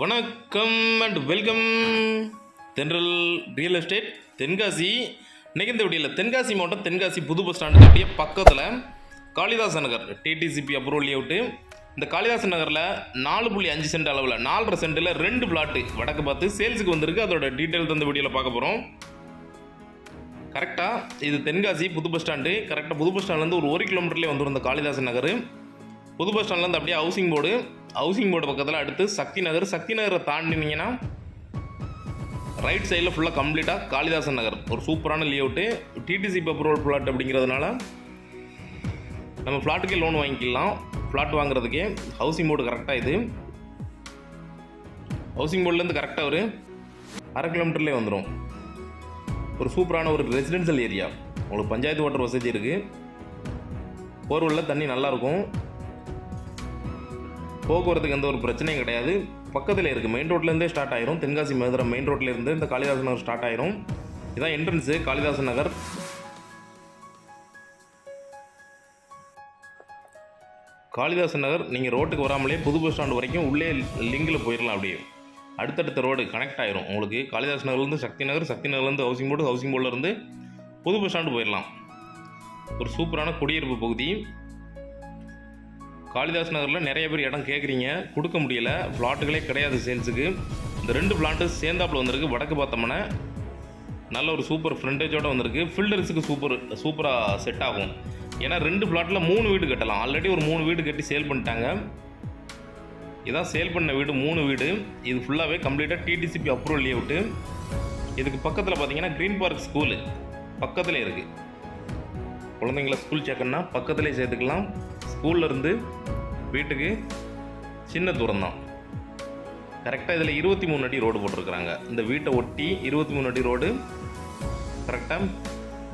வணக்கம் and welcome Thendral real estate Tenkasi. இன்னைக்கு இந்த வீடியோவில் தென்காசி மாவட்டம் தென்காசி புது பஸ் ஸ்டாண்டுக்கு அப்படியே பக்கத்தில் Kalidasa Nagar DTCP approval layout இந்த காளிதாச நகரில் நாலு புள்ளி அஞ்சு சென்ட் அளவில் நாலரை சென்ட்டில் ரெண்டு பிளாட்டு வடக்கு பார்த்து சேல்ஸுக்கு வந்திருக்கு. அதோட டீட்டெயில் தந்த வீடியோவில் பார்க்க போகிறோம் கரெக்டாக இது தென்காசி புது பஸ் ஸ்டாண்டு கரெக்டாக புது பஸ் ஸ்டாண்ட்லேருந்து ஒரு ஒரு கிலோமீட்டர்லேயே வந்துடும் இந்த காளிதாசன் நகர். புது பஸ் ஸ்டாண்ட்லேருந்து அப்படியே ஹவுசிங் போர்டு ஹவுசிங் போர்டு பக்கத்தில் அடுத்து சக்தி நகர் சக்தி நகரை தாண்டினீங்கன்னா ரைட் சைடில் ஃபுல்லாக கம்ப்ளீட்டாக காளிதாசன் நகர். ஒரு சூப்பரான லேஅவுட்டு டிடிசி அப்ரூவல் ஃப்ளாட் அப்படிங்கிறதுனால நம்ம ஃப்ளாட்டுக்கே லோன் வாங்கிக்கலாம். ஃப்ளாட் வாங்குறதுக்கே ஹவுசிங் போர்டு கரெக்டாக இது. ஹவுசிங் போர்ட்லேருந்து கரெக்டாக ஒரு அரை கிலோமீட்டர்லேயே வந்துடும் ஒரு சூப்பரான ஒரு ரெசிடென்ஷியல் ஏரியா உங்களுக்கு பஞ்சாயத்து வாட்டர் வசதி இருக்குது போர்வெல்ல தண்ணி நல்லாயிருக்கும் போக்குவரத்துக்கு எந்த ஒரு பிரச்சனையும் கிடையாது. பக்கத்தில் இருக்குது மெயின் ரோட்லேருந்தே ஸ்டார்ட் ஆயிரும். தென்காசி மதுரை மெயின் ரோட்லேருந்து இந்த காளிதாசன் நகர் ஸ்டார்ட் ஆயிரும். இதான் என்ட்ரன்ஸு காளிதாசன் நகர். காளிதாசன் நகர் நீங்கள் ரோட்டுக்கு வராமலே புது பஸ் ஸ்டாண்டு வரைக்கும் உள்ளே லிங்கில் போயிடலாம் அப்படியே. அடுத்தடுத்த ரோடு கனெக்ட் ஆயிரும் உங்களுக்கு. காளிதாஸ் நகர்லேருந்து சக்தி நகர் சக்தி நகர்லேருந்து ஹவுசிங் போர்டு ஹவுசிங் போர்ட்லேருந்து புது பஸ் ஸ்டாண்டு போயிடலாம் ஒரு சூப்பரான குடியிருப்பு பகுதி. காளிதாஸ் நகரில் நிறைய பேர் இடம் கேட்குறீங்க கொடுக்க முடியல. பிளாட்டுகளே கிடையாது சேல்ஸுக்கு. இந்த ரெண்டு பிளாட்டு சேர்ந்தாப்பில் வந்திருக்கு. வடக்கு பார்த்தோம்னா நல்ல ஒரு சூப்பர் ஃப்ரண்டேஜோடு வந்திருக்கு. ஃபில்டர்ஸுக்கு சூப்பர் சூப்பராக செட் ஆகும். ஏன்னா ரெண்டு பிளாட்டில் மூணு வீடு கட்டலாம். ஆல்ரெடி ஒரு மூணு வீடு கட்டி சேல் பண்ணிட்டாங்க. இதான் சேல் பண்ண வீடு மூணு வீடு. இது ஃபுல்லாகவே கம்ப்ளீட்டாக டிடிசிபி அப்ரூவல் லேஅவுட்டு இதுக்கு பக்கத்தில் பார்த்தீங்கன்னா க்ரீன் பார்க் ஸ்கூலு பக்கத்துலேயே இருக்குது குழந்தைங்கள ஸ்கூல் சேர்க்கணுன்னா பக்கத்துலேயே சேர்த்துக்கலாம். ஸ்கூல்லேருந்து வீட்டுக்கு சின்ன தூரம் தான் கரெக்டாக இதில் இருபத்தி மூணு அடி ரோடு போட்டிருக்கிறாங்க. இந்த வீட்டை ஒட்டி இருபத்தி மூணு அடி ரோடு கரெக்டாக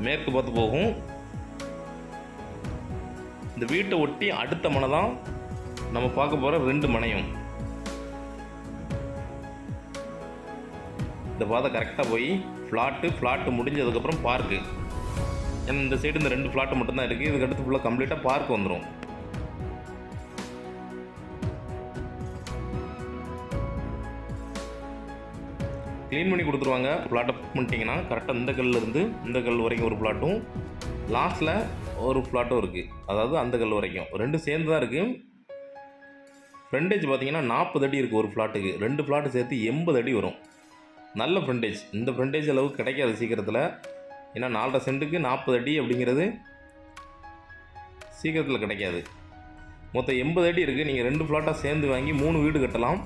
மேற்கு பார்த்து போகும். இந்த வீட்டை ஒட்டி அடுத்த மனை தான் நம்ம பார்க்க போகிற ரெண்டு மனையும். இந்த பாதை கரெக்டாக போய் ஃப்ளாட்டு ஃப்ளாட்டு முடிஞ்சதுக்கப்புறம் பார்க்கு ஏன்னா இந்த சைடு இந்த ரெண்டு ஃப்ளாட்டு மட்டும்தான் இருக்குது இதுக்கு அடுத்து ஃபுல்லாக கம்ப்ளீட்டாக பார்க் வந்துடும் க்ளீன் பண்ணி கொடுத்துருவாங்க. பிளாட்டை பண்ணிட்டீங்கன்னா கரெக்டாக இந்த கல்லுல இருந்து இந்த கல் வரைக்கும் ஒரு பிளாட்டும் லாஸ்ட்டில் ஒரு பிளாட்டும் இருக்குது அதாவது அந்த கல் வரைக்கும். ரெண்டும் சேர்ந்து தான் இருக்குது ஃப்ரண்டேஜ் பார்த்தீங்கன்னா நாற்பது அடி இருக்குது ஒரு ஃப்ளாட்டுக்கு ரெண்டு ஃப்ளாட்டு சேர்த்து எண்பது அடி வரும். நல்ல ஃப்ரண்டேஜ் இந்த ஃப்ரண்டேஜ் அளவு கிடைக்காது சீக்கிரத்தில். ஏன்னா நாலரை சென்ட்டுக்கு நாற்பது அடி அப்படிங்கிறது சீக்கிரத்தில் கிடைக்காது. மொத்தம் எண்பது அடி இருக்குது நீங்கள் ரெண்டு ஃப்ளாட்டாக சேர்ந்து வாங்கி மூணு வீடு கட்டலாம்.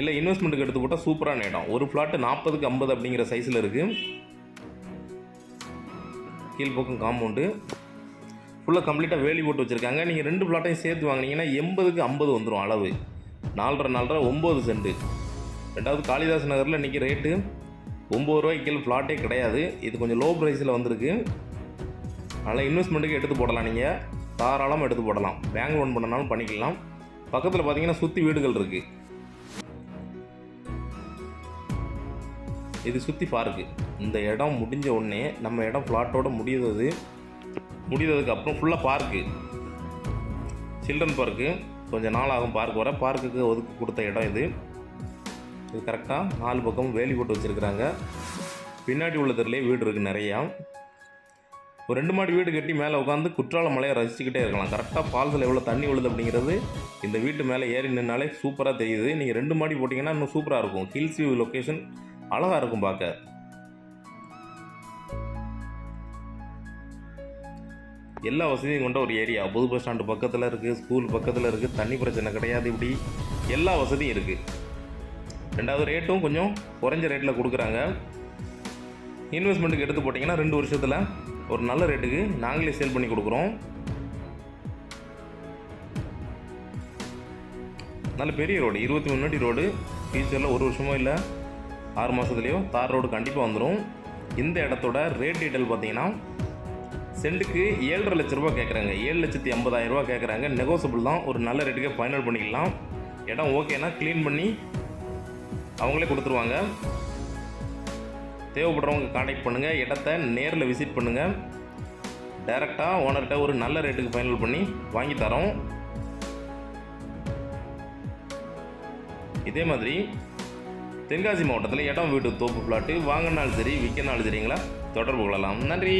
இல்லை இன்வெஸ்ட்மெண்ட்டுக்கு எடுத்து போட்டால் சூப்பரான இடம். ஒரு ஃப்ளாட்டு நாற்பதுக்கு ஐம்பது அப்படிங்கிற சைஸில் இருக்குது கீழ்பக்கம் காம்பவுண்டு ஃபுல்லாக கம்ப்ளீட்டாக வேலி போட்டு வச்சுருக்காங்க. நீங்கள் ரெண்டு ஃப்ளாட்டையும் சேர்த்து வாங்கினீங்கன்னா எண்பதுக்கு ஐம்பது வந்துடும் அளவு. நாலரை நாலரை ஒம்பது சென்ட்டு ரெண்டாவது காளிதாஸ் நகரில் இன்றைக்கி ரேட்டு ஒம்பது ரூபாய்க்கு கீழே ஃப்ளாட்டே கிடையாது. இது கொஞ்சம் லோ ப்ரைஸில் வந்திருக்கு. அதனால் இன்வெஸ்ட்மெண்ட்டுக்கு எடுத்து போடலாம் நீங்கள் தாராளமாக எடுத்து போடலாம். பேங்க் லோன் பண்ணனாலும் பண்ணிக்கலாம். பக்கத்தில் பார்த்தீங்கன்னா சுற்றி வீடுகள் இருக்குது இது சுற்றி பார்க்கு இந்த இடம் முடிஞ்ச உடனே நம்ம இடம் ஃப்ளாட்டோட முடியுது முடிந்ததுக்கு அப்புறம் ஃபுல்லாக பார்க்கு சில்ட்ரன் பார்க்கு கொஞ்சம் நாள் ஆகும் பார்க் வர. பார்க்குக்கு ஒதுக்கி கொடுத்த இடம் இது. இது கரெக்டாக நாலு பக்கமும் வேலி போட்டு வச்சுருக்குறாங்க. பின்னாடி உள்ளதுலேயே வீடு இருக்குது நிறையா. ஒரு ரெண்டு மாடி வீடு கட்டி மேலே உட்காந்து குற்றால மலையை ரசிச்சுக்கிட்டே இருக்கலாம். கரெக்டாக ஃபால்ஸில் எவ்வளோ தண்ணி விழுது அப்படிங்கிறது இந்த வீட்டு மேலே ஏறி நின்னாலே சூப்பராக தெரியுது. நீங்கள் ரெண்டு மாடி போட்டிங்கன்னா இன்னும் சூப்பராக இருக்கும். ஹில்ஸ் வியூ லொக்கேஷன் அழகாக இருக்கும் பார்க்க. எல்லா வசதியும் கொண்ட ஒரு ஏரியா. புது பஸ் ஸ்டாண்டு பக்கத்தில் இருக்குது ஸ்கூல் பக்கத்தில் இருக்குது தண்ணி பிரச்சனை கிடையாது இப்படி. எல்லா வசதியும் இருக்குது ரெண்டாவது ரேட்டும் கொஞ்சம் குறைஞ்ச ரேட்டில் கொடுக்குறாங்க. இன்வெஸ்ட்மெண்ட்டுக்கு எடுத்து போட்டிங்கன்னா ரெண்டு வருஷத்தில் ஒரு நல்ல ரேட்டுக்கு நாங்களே சேல் பண்ணி கொடுக்குறோம். நல்ல பெரிய ரோடு இருபத்தி மூணு அடி ரோடு ஃபியூச்சரில் ஒரு வருஷமோ இல்லை ஆறு மாதத்துலேயோ தார் ரோடு கண்டிப்பாக வந்துடும் இந்த இடத்தோட ரேட் டீட்டெயில் பார்த்தீங்கன்னா சென்ட்டுக்கு ஏழரை லட்ச ரூபா கேட்குறாங்க ஏழு லட்சத்தி ஐம்பதாயிரம் ரூபா கேட்குறாங்க நெகோசபிள் தான். ஒரு நல்ல ரேட்டுக்கே ஃபைனல் பண்ணிக்கலாம். இடம் ஓகேனா க்ளீன் பண்ணி அவங்களே கொடுத்துருவாங்க. தேவைப்படுறவங்க காண்டாக்ட் பண்ணுங்கள் இடத்த நேரில் விசிட் பண்ணுங்கள் டைரெக்டாக ஓனர்கிட்ட ஒரு நல்ல ரேட்டுக்கு ஃபைனல் பண்ணி வாங்கி தரோம். இதே மாதிரி தென்காசி மாவட்டத்தில் இடம் வீட்டு தோப்பு பிளாட்டு வாங்கினாலும் சரி விற்கனாலும் சரிங்களா? தொடர்பு கொள்ளலாம். நன்றி!